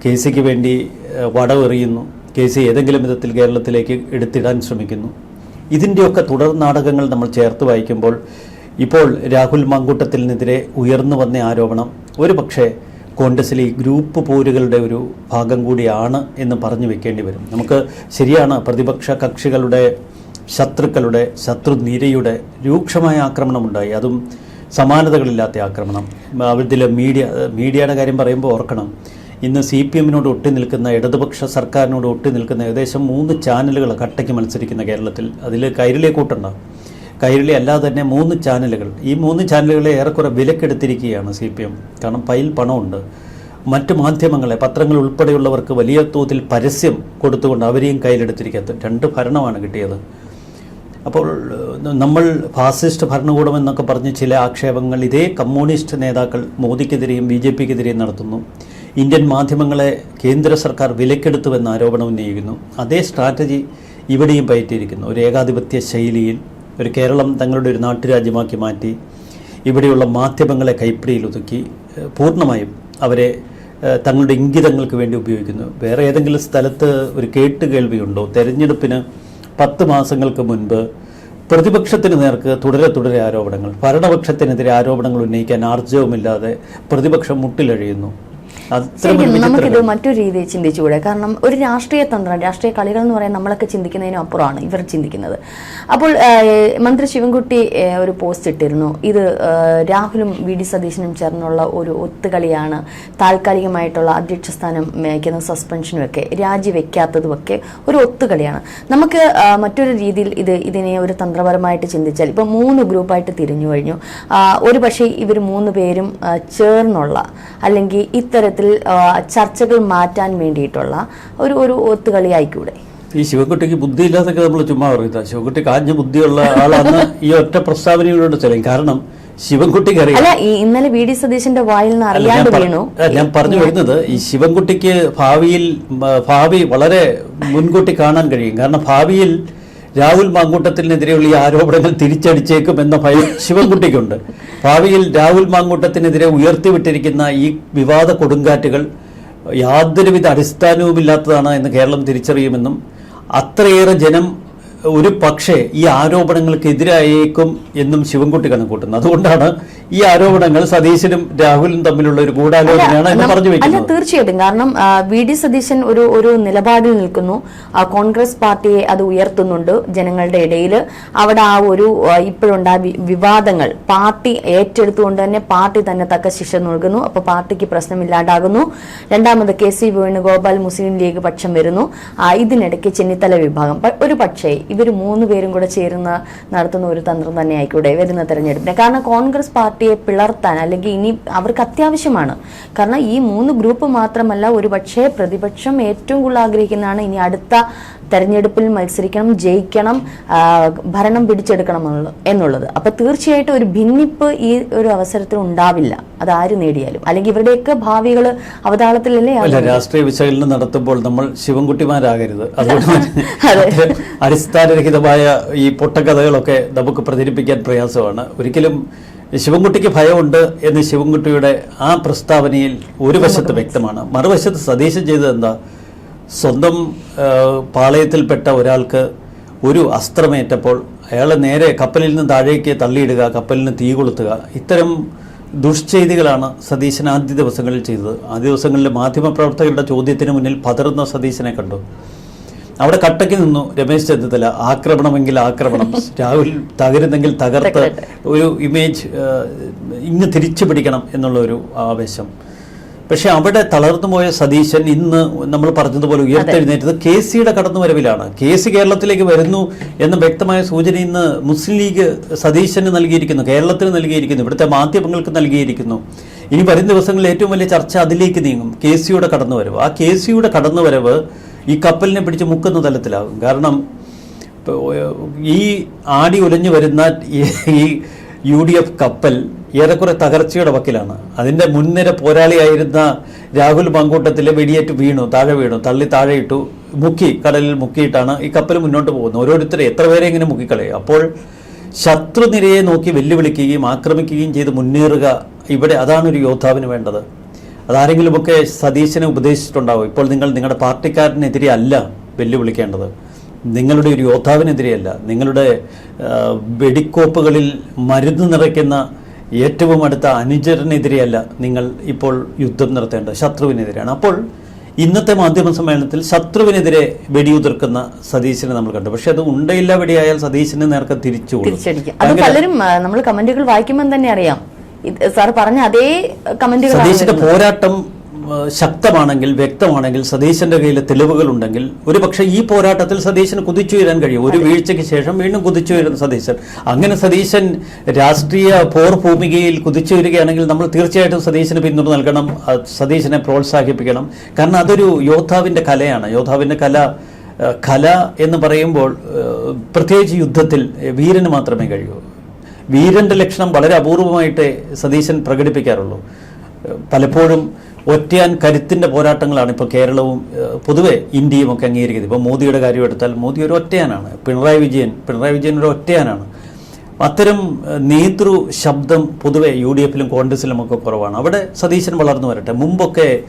കെ സിക്ക് വേണ്ടി വടവെറിയുന്നു. കെ സി ഏതെങ്കിലും വിധത്തിൽ കേരളത്തിലേക്ക് എടുത്തിടാൻ ശ്രമിക്കുന്നു. ഇതിന്റെയൊക്കെ തുടർ നാടകങ്ങൾ നമ്മൾ ചേർത്ത് വായിക്കുമ്പോൾ ഇപ്പോൾ രാഹുൽ മങ്കൂട്ടത്തിനെതിരെ ഉയർന്നു വന്ന ആരോപണം ഒരു പക്ഷേ കോൺഗ്രസിലെ ഈ ഗ്രൂപ്പ് പോരുകളുടെ ഒരു ഭാഗം കൂടിയാണ് എന്ന് പറഞ്ഞു വെക്കേണ്ടി വരും. നമുക്ക് ശരിയാണ് പ്രതിപക്ഷ കക്ഷികളുടെ ശത്രുക്കളുടെ ശത്രുനിരയുടെ രൂക്ഷമായ ആക്രമണമുണ്ടായി. അതും സമാനതകളില്ലാത്ത ആക്രമണം. അവരുടെ മീഡിയ മീഡിയയുടെ കാര്യം പറയുമ്പോൾ ഓർക്കണം. ഇന്ന് സി പി എമ്മിനോട് ഒട്ടി നിൽക്കുന്ന ഇടതുപക്ഷ സർക്കാരിനോട് ഒട്ടി നിൽക്കുന്ന ഏകദേശം മൂന്ന് ചാനലുകൾ കട്ടയ്ക്ക് മത്സരിക്കുന്ന കേരളത്തിൽ. അതിൽ കൈരളിയെ കൂട്ടണ്ട. കൈരളി അല്ലാതെ തന്നെ മൂന്ന് ചാനലുകൾ. ഈ മൂന്ന് ചാനലുകളെ ഏറെക്കുറെ വിലക്കെടുത്തിരിക്കുകയാണ് സി പി എം. കാരണം പൈൽ പണമുണ്ട്. മറ്റു മാധ്യമങ്ങളെ പത്രങ്ങൾ ഉൾപ്പെടെയുള്ളവർക്ക് വലിയ തോതിൽ പരസ്യം കൊടുത്തുകൊണ്ട് അവരെയും കയ്യിലെടുത്തിരിക്കാത്ത രണ്ട് ഭരണമാണ് കിട്ടിയത്. അപ്പോൾ നമ്മൾ ഫാസിസ്റ്റ് ഭരണകൂടം എന്നൊക്കെ പറഞ്ഞ് ചില ആക്ഷേപങ്ങൾ ഇതേ കമ്മ്യൂണിസ്റ്റ് നേതാക്കൾ മോദിക്കെതിരെയും ബി ജെ പിക്കെതിരെയും നടത്തുന്നു. ഇന്ത്യൻ മാധ്യമങ്ങളെ കേന്ദ്ര സർക്കാർ വിലക്കെടുത്തുവെന്ന് ആരോപണം ഉന്നയിക്കുന്നു. അതേ സ്ട്രാറ്റജി ഇവിടെയും പയറ്റിയിരിക്കുന്നു. ഒരു ഏകാധിപത്യ ശൈലിയിൽ ഒരു കേരളം തങ്ങളുടെ ഒരു നാട്ടുരാജ്യമാക്കി മാറ്റി ഇവിടെയുള്ള മാധ്യമങ്ങളെ കൈപ്പിടിയിൽ ഒതുക്കി പൂർണമായും അവരെ തങ്ങളുടെ ഇംഗിതങ്ങൾക്ക് വേണ്ടി ഉപയോഗിക്കുന്നു. വേറെ ഏതെങ്കിലും സ്ഥലത്ത് ഒരു കേട്ടുകേൾവിയുണ്ടോ? തെരഞ്ഞെടുപ്പിന് പത്ത് മാസങ്ങൾക്ക് മുൻപ് പ്രതിപക്ഷത്തിന് നേർക്ക് തുടരെ തുടരെ ആരോപണങ്ങൾ ഭരണപക്ഷത്തിനെതിരെ ആരോപണങ്ങൾ ഉന്നയിക്കാൻ ആർജവമില്ലാതെ പ്രതിപക്ഷം മുട്ടിലഴിയുന്നു. ശരിക്കും നമുക്കിത് മറ്റൊരു രീതിയിൽ ചിന്തിച്ചുകൂടെ? കാരണം ഒരു രാഷ്ട്രീയ തന്ത്രം രാഷ്ട്രീയ കളികൾ എന്ന് പറയാൻ നമ്മളൊക്കെ ചിന്തിക്കുന്നതിനും അപ്പുറമാണ് ഇവർ ചിന്തിക്കുന്നത്. അപ്പോൾ മന്ത്രി ശിവൻകുട്ടി ഒരു പോസ്റ്റ് ഇട്ടിരുന്നു. ഇത് രാഹുലും വി ഡി സതീശനും ചേർന്നുള്ള ഒരു ഒത്തുകളിയാണ് താൽക്കാലികമായിട്ടുള്ള അധ്യക്ഷ സ്ഥാനം വയ്ക്കുന്ന സസ്പെൻഷനും ഒക്കെ രാജിവെക്കാത്തതുമൊക്കെ ഒരു ഒത്തുകളിയാണ്. നമുക്ക് മറ്റൊരു രീതിയിൽ ഇത് ഇതിനെ ഒരു തന്ത്രപരമായിട്ട് ചിന്തിച്ചാൽ ഇപ്പം മൂന്ന് ഗ്രൂപ്പായിട്ട് തിരിഞ്ഞു കഴിഞ്ഞു. ഒരു പക്ഷേ ഇവർ മൂന്ന് പേരും ചേർന്നുള്ള അല്ലെങ്കിൽ ഇത്തരത്തിൽ ആ, ചർച്ചകൾ മാറ്റാൻ വേണ്ടിയിട്ടുള്ള ഒരു ഒരു ഒത്തുകളി ആയിക്കൂടെ ഈ ശിവക്കുട്ടിക്ക് ബുദ്ധി ഇല്ലാതൊക്കെ നമ്മൾ ചുമ്മാ പറയുന്നത് ശിവൻകുട്ടി കാഞ്ഞ ബുദ്ധിയുള്ള ആളാണ് ഈ ഒറ്റ പ്രസ്താവനയിലൂടെ ചെല്ലും കാരണം ശിവൻകുട്ടിക്ക് അറിയാം ഇന്നലെ വി. ഡി. സതീശന്റെ വായിൽ നിന്ന് അറിയാണ്ട് വീണു. ഞാൻ പറഞ്ഞു വരുന്നത് ഈ ശിവൻകുട്ടിക്ക് ഭാവിയിൽ ഭാവി വളരെ മുൻകൂട്ടി കാണാൻ കഴിയും. കാരണം ഭാവിയിൽ രാഹുൽ മാങ്കൂട്ടത്തിനെതിരെയുള്ള ഈ ആരോപണങ്ങൾ തിരിച്ചടിച്ചേക്കും എന്ന ഭയം ശിവൻകുട്ടിക്കുണ്ട്. ഭാവിയിൽ രാഹുൽ മാങ്കൂട്ടത്തിനെതിരെ ഉയർത്തിവിട്ടിരിക്കുന്ന ഈ വിവാദ കൊടുങ്കാറ്റുകൾ യാതൊരുവിധ അടിസ്ഥാനവുമില്ലാത്തതാണ് എന്ന് കേരളം തിരിച്ചറിയുമെന്നും അത്രയേറെ ജനം ഒരു പക്ഷേ ഈ ആരോപണങ്ങൾക്ക് ആരോപണങ്ങൾക്കെതിരായേക്കും എന്നും ശിവൻകുട്ടി കണക്കൂട്ടുന്നു അതുകൊണ്ടാണ് ഈ ആരോപണങ്ങൾ സതീശനും രാഹുലും തമ്മിലുള്ള ഒരു ഗൂഢാലോചനയാണ് എന്ന് പറഞ്ഞു വെക്കുന്നത്. തീർച്ചയായിട്ടും. കാരണം വി ഡി സതീശൻ ഒരു ഒരു നിലപാടിൽ നിൽക്കുന്നു. കോൺഗ്രസ് പാർട്ടിയെ അത് ഉയർത്തുന്നുണ്ട് ജനങ്ങളുടെ ഇടയിൽ അവിടെ ആ ഒരു ഇപ്പോഴുണ്ടായ വിവാദങ്ങൾ. പാർട്ടി ഏറ്റെടുത്തുകൊണ്ട് തന്നെ പാർട്ടി തന്നെ തക്ക ശിക്ഷ നൽകുന്നു. അപ്പൊ പാർട്ടിക്ക് പ്രശ്നമില്ലാണ്ടാകുന്നു. രണ്ടാമത് കെ സി വേണുഗോപാൽ മുസ്ലിം ലീഗ് പക്ഷം വരുന്നു. ഇതിനിടയ്ക്ക് ചെന്നിത്തല വിഭാഗം. ഒരു പക്ഷേ ഇവർ മൂന്ന് പേരും കൂടെ ചേരുന്ന നടത്തുന്ന ഒരു തന്ത്രം തന്നെ ആയിക്കൂടെ വരുന്ന തെരഞ്ഞെടുപ്പിന്. കാരണം കോൺഗ്രസ് പാർട്ടിയെ പിളർത്താൻ അല്ലെങ്കിൽ ഇനി അവർക്ക് അത്യാവശ്യമാണ്. കാരണം ഈ മൂന്ന് ഗ്രൂപ്പ് മാത്രമല്ല ഒരു പക്ഷേ പ്രതിപക്ഷം ഏറ്റവും കൂടുതൽ ആഗ്രഹിക്കുന്നതാണ് ഇനി അടുത്ത തെരഞ്ഞെടുപ്പിൽ മത്സരിക്കണം ജയിക്കണം ഭരണം പിടിച്ചെടുക്കണം എന്നുള്ളത്. അപ്പോൾ അപ്പൊ തീർച്ചയായിട്ടും ഒരു ഭിന്നിപ്പ് ഈ ഒരു അവസരത്തിൽ ഉണ്ടാവില്ല. അത് ആര് നേടിയാലും. അല്ലെങ്കിൽ ഇവരുടെയൊക്കെ ഭാവികൾ അവതാളത്തിലല്ലേ രാഷ്ട്രീയ വിശകലനം നടത്തുമ്പോൾ നമ്മൾ ശിവൻകുട്ടിമാരാകരുത്. അതുകൊണ്ട് അടിസ്ഥാനരഹിതമായ ഈ പൊട്ടക്കഥകളൊക്കെ നമുക്ക് പ്രചരിപ്പിക്കാൻ പ്രയാസമാണ്. ഒരിക്കലും ശിവൻകുട്ടിക്ക് ഭയമുണ്ട് എന്ന് ശിവൻകുട്ടിയുടെ ആ പ്രസ്താവനയിൽ ഒരു വശത്ത് വ്യക്തമാണ്. മറുവശത്ത് സതീശൻ ചെയ്തത് എന്താ? സ്വന്തം പാളയത്തിൽപ്പെട്ട ഒരാൾക്ക് ഒരു അസ്ത്രമേറ്റപ്പോൾ അയാളെ നേരെ കപ്പലിൽ നിന്ന് താഴേക്ക് തള്ളിയിടുക കപ്പലിന് തീ കൊളുത്തുക. ഇത്തരം ദുഷ്ചെയ്തികളാണ് സതീശൻ ആദ്യ ദിവസങ്ങളിൽ ചെയ്തത്. ആദ്യ ദിവസങ്ങളിൽ മാധ്യമപ്രവർത്തകരുടെ ചോദ്യത്തിന് മുന്നിൽ പതറുന്ന സതീശനെ കണ്ടു. അവിടെ കട്ടയ്ക്ക് നിന്നു രമേശ് ചെന്നിത്തല. ആക്രമണമെങ്കിൽ ആക്രമണം. രാഹുൽ തകരുന്നെങ്കിൽ തകർത്ത് ഒരു ഇമേജ് ഇങ്ങ് തിരിച്ചു പിടിക്കണം എന്നുള്ള ഒരു ആവേശം. പക്ഷെ അവിടെ തളർന്നുപോയ സതീശൻ ഇന്ന് നമ്മൾ പറഞ്ഞതുപോലെ ഉയർത്തെഴുന്നേറ്റത് കെ സിയുടെ കടന്നുവരവിലാണ്. കെ സി കേരളത്തിലേക്ക് വരുന്നു എന്ന വ്യക്തമായ സൂചന ഇന്ന് മുസ്ലിം ലീഗ് സതീശന് നൽകിയിരിക്കുന്നു കേരളത്തിന് നൽകിയിരിക്കുന്നു ഇവിടുത്തെ മാധ്യമങ്ങൾക്ക് നൽകിയിരിക്കുന്നു. ഇനി വരും ദിവസങ്ങളിൽ ഏറ്റവും വലിയ ചർച്ച അതിലേക്ക് നീങ്ങും കെ സിയുടെ കടന്നുവരവ്. ആ കെ സിയുടെ കടന്നുവരവ് ഈ കപ്പലിനെ പിടിച്ച് മുക്കുന്ന തലത്തിലാകും. കാരണം ഈ ആടി ഉലഞ്ഞു വരുന്ന ഈ- ഈ യു ഡി എഫ് കപ്പൽ ഏറെക്കുറെ തകർച്ചയുടെ വക്കിലാണ്. അതിന്റെ മുൻനിര പോരാളിയായിരുന്ന രാഹുൽ മങ്കൂട്ടത്തിലെ വെടിയേറ്റ് വീണു താഴെ വീണു തള്ളി താഴെയിട്ടു മുക്കി കടലിൽ മുക്കിയിട്ടാണ് ഈ കപ്പൽ മുന്നോട്ട് പോകുന്നത്. ഓരോരുത്തരെ എത്ര പേരെ ഇങ്ങനെ മുക്കിക്കളയും. അപ്പോൾ ശത്രുനിരയെ നോക്കി വെല്ലുവിളിക്കുകയും ആക്രമിക്കുകയും ചെയ്ത് മുന്നേറുക ഇവിടെ അതാണ് ഒരു യോദ്ധാവിന് വേണ്ടത്. അതാരെങ്കിലുമൊക്കെ സതീശനെ ഉപദേശിച്ചിട്ടുണ്ടാവും. ഇപ്പോൾ നിങ്ങൾ നിങ്ങളുടെ പാർട്ടിക്കാരനെതിരെ അല്ല വെല്ലുവിളിക്കേണ്ടത്. നിങ്ങളുടെ ഒരു യോദ്ധാവിനെതിരെയല്ല നിങ്ങളുടെ വെടിക്കോപ്പുകളിൽ മരുന്ന് നിറയ്ക്കുന്ന ഏറ്റവും അടുത്ത അനുചരനെതിരെയല്ല നിങ്ങൾ ഇപ്പോൾ യുദ്ധം നടത്തേണ്ടത് ശത്രുവിനെതിരെയാണ്. അപ്പോൾ ഇന്നത്തെ മാധ്യമ സമ്മേളനത്തിൽ ശത്രുവിനെതിരെ വെടിയുതിർക്കുന്ന സതീശനെ നമ്മൾ കണ്ടു. പക്ഷെ അത് ഉണ്ടയില്ല വെടിയായാൽ സതീശനെ നേർക്ക് തിരിച്ചു അത് പലരും നമ്മൾ കമന്റുകൾ വായിക്കുമ്പോൾ തന്നെ അറിയാം. സാർ പറഞ്ഞ അതേ കമന്റുകൾ സതീശന്റെ പോരാട്ടം ശക്തമാണെങ്കിൽ വ്യക്തമാണെങ്കിൽ സതീശന്റെ കയ്യിൽ തെളിവുകൾ ഉണ്ടെങ്കിൽ ഒരു പക്ഷേ ഈ പോരാട്ടത്തിൽ സതീശന് കുതിച്ചുയരാൻ കഴിയും. ഒരു വീഴ്ചയ്ക്ക് ശേഷം വീണ്ടും കുതിച്ചുയരുന്ന സതീശൻ. അങ്ങനെ സതീശൻ രാഷ്ട്രീയ പോർ ഭൂമികയിൽ കുതിച്ചുയരുകയാണെങ്കിൽ നമ്മൾ തീർച്ചയായിട്ടും സതീശന് പിന്തുണ നൽകണം സതീശനെ പ്രോത്സാഹിപ്പിക്കണം. കാരണം അതൊരു യോദ്ധാവിന്റെ കലയാണ്. യോദ്ധാവിന്റെ കല കല എന്ന് പറയുമ്പോൾ പ്രത്യേകിച്ച് യുദ്ധത്തിൽ വീരന് മാത്രമേ കഴിയൂ. വീരന്റെ ലക്ഷണം വളരെ അപൂർവമായിട്ടേ സതീശൻ പ്രകടിപ്പിക്കാറുള്ളൂ. പലപ്പോഴും ഒറ്റയാൻ കരുത്തിന്റെ പോരാട്ടങ്ങളാണ് ഇപ്പോൾ കേരളവും പൊതുവെ ഇന്ത്യയും ഒക്കെ അംഗീകരിക്കുന്നത്. ഇപ്പോൾ മോദിയുടെ കാര്യം എടുത്താൽ മോദി ഒരു ഒറ്റയാനാണ്. പിണറായി വിജയൻ പിണറായി വിജയൻ ഒരു ഒറ്റയാനാണ്. അത്തരം നേതൃ ശബ്ദം പൊതുവെ യു ഡി എഫിലും കോൺഗ്രസിലും ഒക്കെ കുറവാണ്. അവിടെ സതീശൻ വളർന്നു വരട്ടെ. മുമ്പൊക്കെ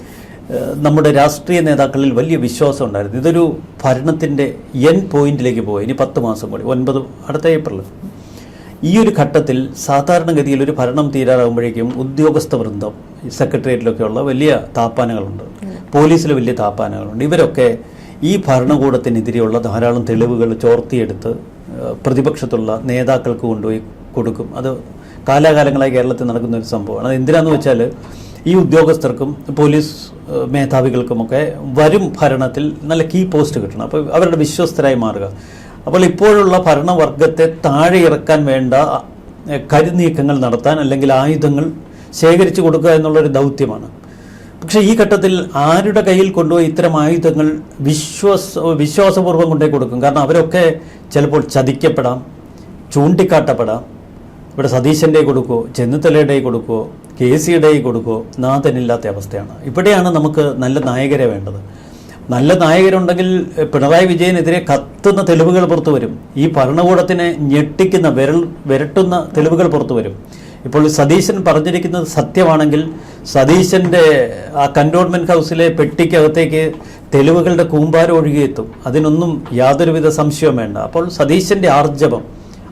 നമ്മുടെ രാഷ്ട്രീയ നേതാക്കളിൽ വലിയ വിശ്വാസം ഉണ്ടായിരുന്നു. ഇതൊരു ഭരണത്തിന്റെ എൻ പോയിന്റിലേക്ക് പോയി. ഇനി പത്ത് മാസം കൂടി. ഒൻപത് അടുത്ത ഏപ്രിൽ ഈ ഒരു ഘട്ടത്തിൽ സാധാരണഗതിയിൽ ഒരു ഭരണം തീരാറാകുമ്പോഴേക്കും ഉദ്യോഗസ്ഥ വൃന്ദം സെക്രട്ടേറിയറ്റിലൊക്കെയുള്ള വലിയ താപ്പാനകളുണ്ട്. പോലീസിലെ വലിയ താപ്പാനകളുണ്ട്. ഇവരൊക്കെ ഈ ഭരണകൂടത്തിനെതിരെയുള്ള ധാരാളം തെളിവുകൾ ചോർത്തിയെടുത്ത് പ്രതിപക്ഷത്തുള്ള നേതാക്കൾക്ക് കൊണ്ടുപോയി കൊടുക്കും. അത് കാലാകാലങ്ങളായി കേരളത്തിൽ നടക്കുന്ന ഒരു സംഭവമാണ്. അത് എന്തിനാന്ന് വെച്ചാൽ ഈ ഉദ്യോഗസ്ഥർക്കും പോലീസ് മേധാവികൾക്കുമൊക്കെ വരും ഭരണത്തിൽ നല്ല കീ പോസ്റ്റ് കിട്ടണം. അപ്പോൾ അവരുടെ വിശ്വസ്തരായി മാറുക. അപ്പോൾ ഇപ്പോഴുള്ള ഭരണവർഗത്തെ താഴെ ഇറക്കാൻ വേണ്ട കരുനീക്കങ്ങൾ നടത്താൻ അല്ലെങ്കിൽ ആയുധങ്ങൾ ശേഖരിച്ചു കൊടുക്കുക എന്നുള്ളൊരു ദൗത്യമാണ്. പക്ഷേ ഈ ഘട്ടത്തിൽ ആരുടെ കയ്യിൽ കൊണ്ടുപോയി ഇത്തരം ആയുധങ്ങൾ വിശ്വാസ വിശ്വാസപൂർവം കൊണ്ടുപോയി കൊടുക്കും? കാരണം അവരൊക്കെ ചിലപ്പോൾ ചതിക്കപ്പെടാം ചൂണ്ടിക്കാട്ടപ്പെടാം. ഇവിടെ സതീശന്റെ കൊടുക്കുമോ ചെന്നിത്തലയുടെ കൊടുക്കുമോ കെ സിയുടെ കൊടുക്കുമോ നാഥനില്ലാത്ത അവസ്ഥയാണ്. ഇവിടെയാണ് നമുക്ക് നല്ല നായകരെ വേണ്ടത്. നല്ല നായകരുണ്ടെങ്കിൽ പിണറായി വിജയനെതിരെ കത്തുന്ന തെളിവുകൾ പുറത്തു വരും. ഈ ഭരണകൂടത്തിനെ ഞെട്ടിക്കുന്ന വിരൽ വിരട്ടുന്ന തെളിവുകൾ പുറത്തു വരും. ഇപ്പോൾ സതീശൻ പറഞ്ഞിരിക്കുന്നത് സത്യമാണെങ്കിൽ സതീശന്റെ ആ കന്റോൺമെന്റ് ഹൗസിലെ പെട്ടിക്കകത്തേക്ക് തെളിവുകളുടെ കൂമ്പാരം ഒഴുകിയെത്തും. അതിനൊന്നും യാതൊരുവിധ സംശയവും വേണ്ട. അപ്പോൾ സതീശന്റെ ആർജവം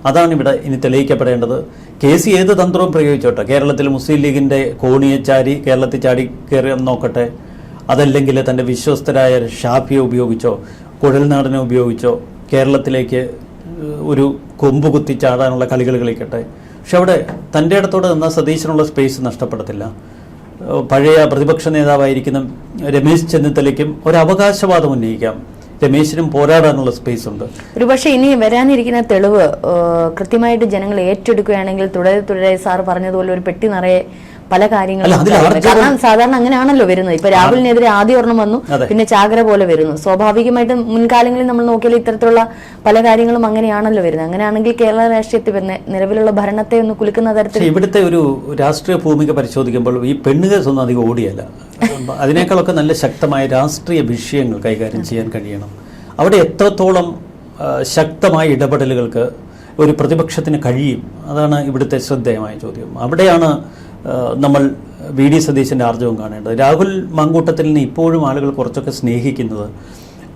അതാണ് ഇവിടെ ഇനി തെളിയിക്കപ്പെടേണ്ടത്. കെ സി ഏത് തന്ത്രവും പ്രയോഗിച്ചോട്ടെ. കേരളത്തിൽ മുസ്ലിം ലീഗിന്റെ കോണിയെ ചാരി കേരളത്തിൽ ചാടി കയറി നോക്കട്ടെ. അതല്ലെങ്കിൽ തന്റെ വിശ്വസ്തരായ ഷാഫിയെ ഉപയോഗിച്ചോ കുഴൽനാടനെ ഉപയോഗിച്ചോ കേരളത്തിലേക്ക് ഒരു കൊമ്പ് കുത്തി ചാടാനുള്ള കളികൾ കളിക്കട്ടെ. പക്ഷെ അവിടെ തന്റെ ഇടത്തോടെ നിന്ന സതീശനുള്ള സ്പേസ് നഷ്ടപ്പെടത്തില്ല. പഴയ പ്രതിപക്ഷ നേതാവായിരിക്കുന്ന രമേശ് ചെന്നിത്തലയ്ക്കും ഒരു ഉന്നയിക്കാം. രമേശിനും പോരാടാനുള്ള സ്പേസ് ഉണ്ട്. ഒരുപക്ഷെ ഇനി വരാനിരിക്കുന്ന തെളിവ് കൃത്യമായിട്ട് ജനങ്ങൾ ഏറ്റെടുക്കുകയാണെങ്കിൽ തുടരെ തുടരെ സാർ പറഞ്ഞതുപോലെ ഒരു പെട്ടി നിറയെ പല കാര്യങ്ങളും കാരണം സാധാരണ അങ്ങനെയാണല്ലോ വരുന്നത്. ഇപ്പൊ രാഹുലിനെതിരെ ആദ്യ ഒരെണ്ണം വന്നു പിന്നെ ചാകര പോലെ വരുന്നു. സ്വാഭാവികമായിട്ടും മുൻകാലങ്ങളിൽ നമ്മൾ നോക്കിയാൽ ഇത്തരത്തിലുള്ള പല കാര്യങ്ങളും അങ്ങനെയാണല്ലോ വരുന്നത്. അങ്ങനെയാണെങ്കിൽ കേരള രാഷ്ട്രീയത്തിൽ പിന്നെ നിലവിലുള്ള ഭരണത്തെ ഒന്ന് കുലുക്കുന്ന തരത്തിൽ ഇവിടുത്തെ ഒരു രാഷ്ട്രീയ ഭൂമിക പരിശോധിക്കുമ്പോൾ ഈ പെണ്ണുകേസ് ഒന്നും അധികം ഓടിയല്ല. അതിനേക്കാളൊക്കെ നല്ല ശക്തമായ രാഷ്ട്രീയ വിഷയങ്ങൾ കൈകാര്യം ചെയ്യാൻ കഴിയണം. അവിടെ എത്രത്തോളം ശക്തമായ ഇടപെടലുകൾക്ക് ഒരു പ്രതിപക്ഷത്തിന് കഴിയും? അതാണ് ഇവിടുത്തെ ശ്രദ്ധേയമായ ചോദ്യം. അവിടെയാണ് നമ്മൾ വി ഡി സതീശന്റെ ആർജവം കാണേണ്ടത്. രാഹുൽ മങ്കൂട്ടത്തിലിനെ ഇപ്പോഴും ആളുകൾ കുറച്ചൊക്കെ സ്നേഹിക്കുന്നത്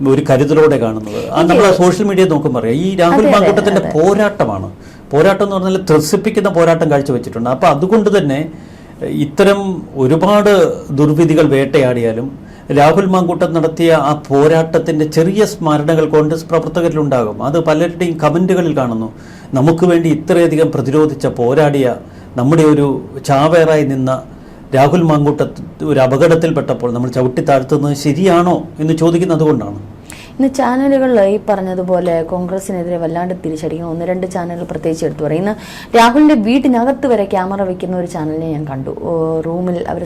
ഒരു കരുതലോടെ കാണുന്നത്. ആ നമ്മൾ സോഷ്യൽ മീഡിയ നോക്കുമ്പോൾ അറിയാം. ഈ രാഹുൽ മങ്കൂട്ടത്തിന്റെ പോരാട്ടമാണ്. പോരാട്ടം എന്ന് പറഞ്ഞാൽ ത്രസിപ്പിക്കുന്ന പോരാട്ടം കാഴ്ചവെച്ചിട്ടുണ്ട്. അപ്പോൾ അതുകൊണ്ട് തന്നെ ഇത്തരം ഒരുപാട് ദുർവിധികൾ വേട്ടയാടിയാലും രാഹുൽ മാങ്കൂട്ടം നടത്തിയ ആ പോരാട്ടത്തിന്റെ ചെറിയ സ്മരണകൾ കോൺഗ്രസ് പ്രവർത്തകരിലുണ്ടാകും. അത് പലരുടെയും കമന്റുകളിൽ കാണുന്നു. നമുക്ക് വേണ്ടി ഇത്രയധികം പ്രതിരോധിച്ച പോരാടിയ നമ്മുടെ ഒരു ചാവേറായി നിന്ന രാഹുൽ മാങ്കൂട്ട ഒരു അപകടത്തിൽപ്പെട്ടപ്പോൾ നമ്മൾ ചവിട്ടി താഴ്ത്തുന്നത് ശരിയാണോ എന്ന് ചോദിക്കുന്നത് അതുകൊണ്ടാണ് ഇന്ന് ചാനലുകളിൽ ഈ പറഞ്ഞതുപോലെ കോൺഗ്രസിനെതിരെ വല്ലാണ്ട് തിരിച്ചടിക്കുന്ന ഒന്ന് രണ്ട് ചാനലുകൾ പ്രത്യേകിച്ച് എടുത്തു പറയും. ഇന്ന് രാഹുലിന്റെ വീട്ടിനകത്ത് വരെ ക്യാമറ വെക്കുന്ന ഒരു ചാനലിനെ ഞാൻ കണ്ടു. റൂമിൽ അവർ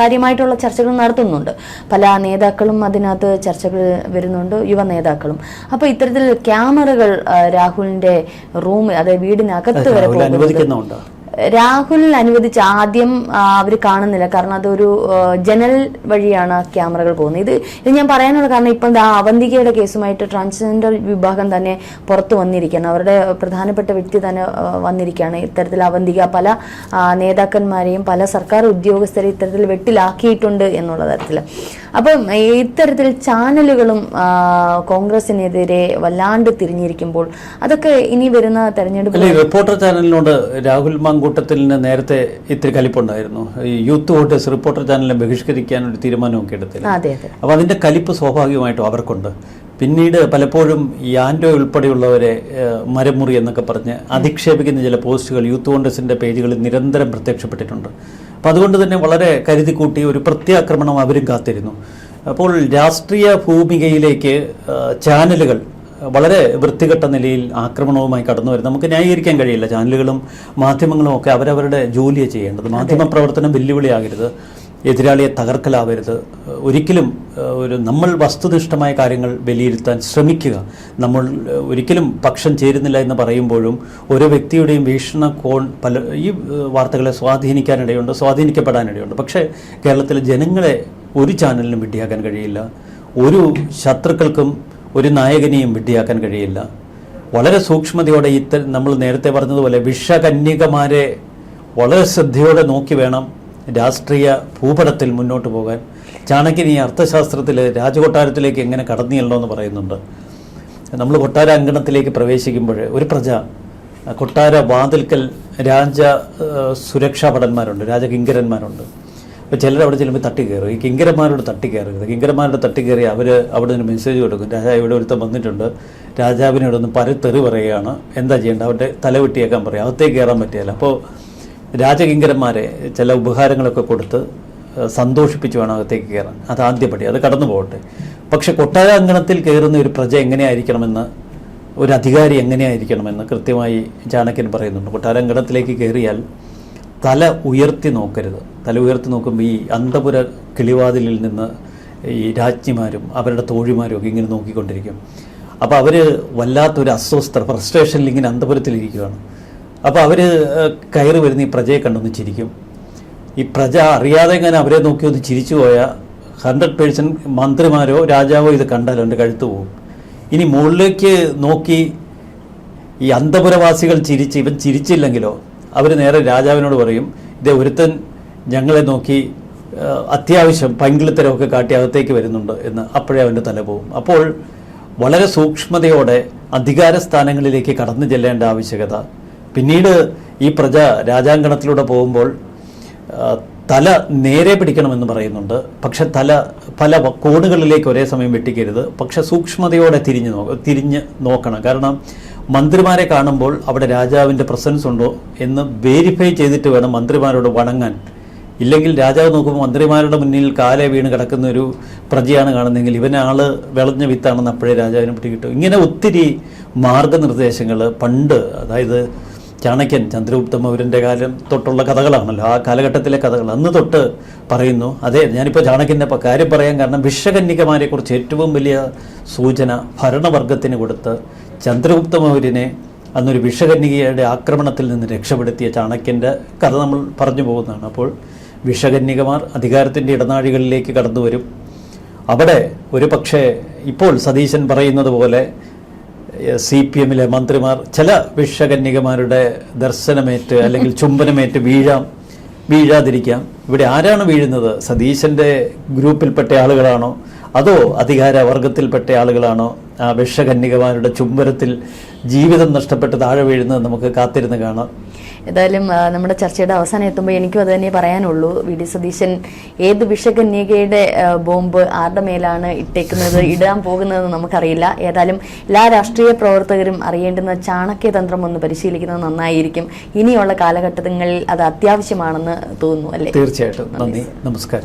കാര്യമായിട്ടുള്ള ചർച്ചകൾ നടത്തുന്നുണ്ട്. പല നേതാക്കളും അതിനകത്ത് ചർച്ചകൾ വരുന്നുണ്ട് യുവ നേതാക്കളും. അപ്പോൾ ഇത്തരത്തിൽ ക്യാമറകൾ രാഹുലിന്റെ റൂമിൽ അതായത് വീടിനകത്ത് വരെ അനുവദിക്കുന്നുണ്ടോ രാഹുൽ അനുവദിച്ച ആദ്യം അവർ കാണുന്നില്ല. കാരണം അതൊരു ജനൽ വഴിയാണ് ക്യാമറകൾ പോകുന്നത്. ഇത് ഇത് ഞാൻ പറയാനുള്ള കാരണം ഇപ്പം അവന്തികയുടെ കേസുമായിട്ട് ട്രാൻസ്ജെൻഡർ വിഭാഗം തന്നെ പുറത്തു വന്നിരിക്കുകയാണ്. അവരുടെ പ്രധാനപ്പെട്ട വ്യക്തി തന്നെ വന്നിരിക്കുകയാണ്. ഇത്തരത്തിൽ അവന്തിക പല നേതാക്കന്മാരെയും പല സർക്കാർ ഉദ്യോഗസ്ഥരെ ഇത്തരത്തിൽ വെട്ടിലാക്കിയിട്ടുണ്ട് എന്നുള്ള തരത്തിൽ അപ്പം ഇത്തരത്തിൽ ചാനലുകളും കോൺഗ്രസിനെതിരെ വല്ലാണ്ട് തിരിഞ്ഞിരിക്കുമ്പോൾ അതൊക്കെ ഇനി വരുന്ന തെരഞ്ഞെടുപ്പ് റിപ്പോർട്ടർ ചാനലിനോട് രാഹുൽ മാങ്കൂട്ടത്തിന് നേരത്തെ ഇത്തിരി കലിപ്പുണ്ടായിരുന്നു. ഈ യൂത്ത് വോട്ടേഴ്സ് റിപ്പോർട്ടർ ചാനലിനെ ബഹിഷ്കരിക്കാൻ ഒരു തീരുമാനമൊക്കെ എടുത്തില്ല? അപ്പോൾ അതിന്റെ കലിപ്പ് സ്വാഭാവികമായിട്ടും അവർക്കുണ്ട്. പിന്നീട് പലപ്പോഴും ഈ ആൻഡോ ഉൾപ്പെടെയുള്ളവരെ മരമുറി എന്നൊക്കെ പറഞ്ഞ് അധിക്ഷേപിക്കുന്ന ചില പോസ്റ്റുകൾ യൂത്ത് കോൺഗ്രസിന്റെ പേജുകളിൽ നിരന്തരം പ്രത്യക്ഷപ്പെട്ടിട്ടുണ്ട്. അപ്പോൾ അതുകൊണ്ട് തന്നെ വളരെ കരുതിക്കൂട്ടി ഒരു പ്രത്യാക്രമണം അവരും കാത്തിരുന്നു. അപ്പോൾ രാഷ്ട്രീയ ഭൂമികയിലേക്ക് ചാനലുകൾ വളരെ വൃത്തികെട്ട നിലയിൽ ആക്രമണവുമായി കടന്നു വരുന്നത് നമുക്ക് ന്യായീകരിക്കാൻ കഴിയില്ല. ചാനലുകളും മാധ്യമങ്ങളും ഒക്കെ അവരവരുടെ ജോലിയെ ചെയ്യേണ്ടത്. മാധ്യമ പ്രവർത്തനം വെല്ലുവിളിയാകരുത്. എതിരാളിയെ തകർക്കലാവരുത്. ഒരിക്കലും ഒരു നമ്മൾ വസ്തുനിഷ്ഠമായ കാര്യങ്ങൾ വിലയിരുത്താൻ ശ്രമിക്കുക. നമ്മൾ ഒരിക്കലും പക്ഷം ചേരുന്നില്ല എന്ന് പറയുമ്പോഴും ഓരോ വ്യക്തിയുടെയും വീക്ഷണകോൺ പല ഈ വാർത്തകളെ സ്വാധീനിക്കാനിടയുണ്ട് സ്വാധീനിക്കപ്പെടാനിടയുണ്ട്. പക്ഷേ കേരളത്തിലെ ജനങ്ങളെ ഒരു ചാനലിനും വിഡ്ഢിയാക്കാൻ കഴിയില്ല. ഒരു ശത്രുക്കൾക്കും ഒരു നായകനെയും വിഡ്ഢിയാക്കാൻ കഴിയില്ല. വളരെ സൂക്ഷ്മതയോടെ ഇത്ത നമ്മൾ നേരത്തെ പറഞ്ഞതുപോലെ വിഷകന്യകമാരെ വളരെ ശ്രദ്ധയോടെ നോക്കി വേണം രാഷ്ട്രീയ ഭൂപടത്തിൽ മുന്നോട്ട് പോകാൻ. ചാണക്യൻ ഈ അർത്ഥശാസ്ത്രത്തിൽ രാജകൊട്ടാരത്തിലേക്ക് എങ്ങനെ കടന്നു ചെല്ലണമെന്ന് പറയുന്നുണ്ട്. നമ്മൾ കൊട്ടാര അങ്കണത്തിലേക്ക് പ്രവേശിക്കുമ്പോൾ ഒരു പ്രജ കൊട്ടാര വാതിൽക്കൽ രാജ സുരക്ഷാ ഭടന്മാരുണ്ട് രാജകിങ്കരന്മാരുണ്ട്. അപ്പോൾ ചിലർ അവിടെ ചെല്ലുമ്പോൾ തട്ടി കയറും. ഈ കിങ്കരന്മാരോട് തട്ടി കയറരുത്. കിങ്കരന്മാരോട് തട്ടി കയറി അവർ അവിടെ നിന്ന് മെസ്സേജ് കൊടുക്കും. രാജാവ് ഇവിടെ ഒരുത്തം വന്നിട്ടുണ്ട്. രാജാവിനോട് ഒന്ന് പരത്തെറി പറയുകയാണ്. എന്താ ചെയ്യേണ്ടത്? അവരുടെ തല വെട്ടിയേക്കാൻ പറയും. അകത്തേക്ക് കയറാൻ പറ്റിയല്ല. അപ്പോൾ രാജകിങ്കരന്മാരെ ചില ഉപഹാരങ്ങളൊക്കെ കൊടുത്ത് സന്തോഷിപ്പിച്ച് വേണം അകത്തേക്ക് കയറാൻ. അത് ആദ്യപടി അത് കടന്നു പോകട്ടെ. പക്ഷെ കൊട്ടാര അങ്കണത്തിൽ കയറുന്ന ഒരു പ്രജ എങ്ങനെയായിരിക്കണമെന്ന് ഒരു അധികാരി എങ്ങനെയായിരിക്കണമെന്ന് കൃത്യമായി ചാണക്യൻ പറയുന്നുണ്ട്. കൊട്ടാരങ്കണത്തിലേക്ക് കയറിയാൽ തല ഉയർത്തി നോക്കരുത്. തല ഉയർത്തി നോക്കുമ്പോൾ ഈ അന്തപുര കിളിവാതിലിൽ നിന്ന് ഈ രാജ്ഞിമാരും അവരുടെ തോഴിമാരും ഒക്കെ ഇങ്ങനെ നോക്കിക്കൊണ്ടിരിക്കും. അപ്പോൾ അവർ വല്ലാത്തൊരു അസ്വസ്ഥ ഫ്രസ്ട്രേഷനിൽ ഇങ്ങനെ അന്തപുരത്തിലിരിക്കുകയാണ് അപ്പോൾ അവർ കയറി വരുന്ന ഈ പ്രജയെ കണ്ടൊന്ന് ചിരിക്കും. ഈ പ്രജ അറിയാതെ ഇങ്ങനെ അവരെ നോക്കി ഒന്ന് ചിരിച്ചു പോയാൽ ഹൺഡ്രഡ് പേഴ്സന്റ് മന്ത്രിമാരോ രാജാവോ ഇത് കണ്ടാൽ എന്റെ കഴുത്ത് പോകും ഇനി മുകളിലേക്ക് നോക്കി ഈ അന്തപുരവാസികൾ ചിരിച്ച് ഇവൻ ചിരിച്ചില്ലെങ്കിലോ അവർ നേരെ രാജാവിനോട് പറയും ഇതേ ഒരുത്തൻ ഞങ്ങളെ നോക്കി അത്യാവശ്യം പൈങ്കിളിത്തരമൊക്കെ കാട്ടി അകത്തേക്ക് വരുന്നുണ്ട് എന്ന് അപ്പോഴേ അവന്റെ തല പോകും. അപ്പോൾ വളരെ സൂക്ഷ്മതയോടെ അധികാര സ്ഥാനങ്ങളിലേക്ക് കടന്നു ചെല്ലേണ്ട ആവശ്യകത. പിന്നീട് ഈ പ്രജ രാജാങ്കണത്തിലൂടെ പോകുമ്പോൾ തല നേരെ പിടിക്കണമെന്ന് പറയുന്നുണ്ട്. പക്ഷെ തല പല കോണുകളിലേക്ക് ഒരേ സമയം വെട്ടിക്കരുത്. പക്ഷെ സൂക്ഷ്മതയോടെ തിരിഞ്ഞ് നോ തിരിഞ്ഞ് നോക്കണം. കാരണം മന്ത്രിമാരെ കാണുമ്പോൾ അവിടെ രാജാവിന്റെ പ്രസൻസ് ഉണ്ടോ എന്ന് വേരിഫൈ ചെയ്തിട്ട് വേണം മന്ത്രിമാരോട് വണങ്ങാൻ. ഇല്ലെങ്കിൽ രാജാവ് നോക്കുമ്പോൾ മന്ത്രിമാരുടെ മുന്നിൽ കാലെ വീണ് കിടക്കുന്ന ഒരു പ്രജയാണ് കാണുന്നതെങ്കിൽ ഇവനാൾ വിളഞ്ഞ വിത്താണെന്ന് അപ്പോഴേ രാജാവിനെ പിടികിട്ടും ഇങ്ങനെ ഒത്തിരി മാർഗനിർദ്ദേശങ്ങൾ പണ്ട് അതായത് ചാണക്യൻ ചന്ദ്രഗുപ്ത മൗര്യന്റെ കാലം തൊട്ടുള്ള കഥകളാണല്ലോ. ആ കാലഘട്ടത്തിലെ കഥകൾ അന്ന് തൊട്ട് പറയുന്നു. അതെ ഞാനിപ്പോൾ ചാണക്യന്റെ കാര്യം പറയാൻ കാരണം വിഷകന്യകമാരെക്കുറിച്ച് ഏറ്റവും വലിയ സൂചന ഭരണവർഗത്തിന് കൊടുത്ത് ചന്ദ്രഗുപ്ത മൗര്യനെ അന്നൊരു വിഷകന്യകയുടെ ആക്രമണത്തിൽ നിന്ന് രക്ഷപ്പെടുത്തിയ ചാണക്യന്റെ കഥ നമ്മൾ പറഞ്ഞു പോകുന്നതാണ്. അപ്പോൾ വിഷകന്യകമാർ അധികാരത്തിന്റെ ഇടനാഴികളിലേക്ക് കടന്നു വരും. അവിടെ ഒരു പക്ഷേ ഇപ്പോൾ സതീശൻ പറയുന്നത് പോലെ സി പി എമ്മിലെ മന്ത്രിമാർ ചില വിഷകന്യകമാരുടെ ദർശനമേറ്റ് അല്ലെങ്കിൽ ചുംബനമേറ്റ് വീഴാം വീഴാതിരിക്കാം. ഇവിടെ ആരാണ് വീഴുന്നത്? സതീശന്റെ ഗ്രൂപ്പിൽപ്പെട്ട ആളുകളാണോ? അതോ അധികാര വർഗത്തിൽപ്പെട്ട ആളുകളാണോ ആ വിഷകന്യകമാരുടെ ചുംബനത്തിൽ ജീവിതം നഷ്ടപ്പെട്ട് താഴെ വീഴുന്നത് നമുക്ക് കാത്തിരുന്ന് കാണാം. ഏതായാലും നമ്മുടെ ചർച്ചയുടെ അവസാനം എത്തുമ്പോൾ എനിക്കും അത് തന്നെ പറയാനുള്ളൂ. വി ഡി സതീശൻ ഏത് വിഷകന്യകയുടെ ബോംബ് ആരുടെ മേലാണ് ഇട്ടേക്കുന്നത് ഇടാൻ പോകുന്നതെന്ന് നമുക്കറിയില്ല. ഏതായാലും എല്ലാ രാഷ്ട്രീയ പ്രവർത്തകരും അറിയേണ്ടുന്ന ചാണക്യതന്ത്രം ഒന്ന് പരിശീലിക്കുന്നത് നന്നായിരിക്കും. ഇനിയുള്ള കാലഘട്ടങ്ങളിൽ അത് അത്യാവശ്യമാണെന്ന് തോന്നുന്നു അല്ലേ? തീർച്ചയായിട്ടും. നന്ദി. നമസ്കാരം.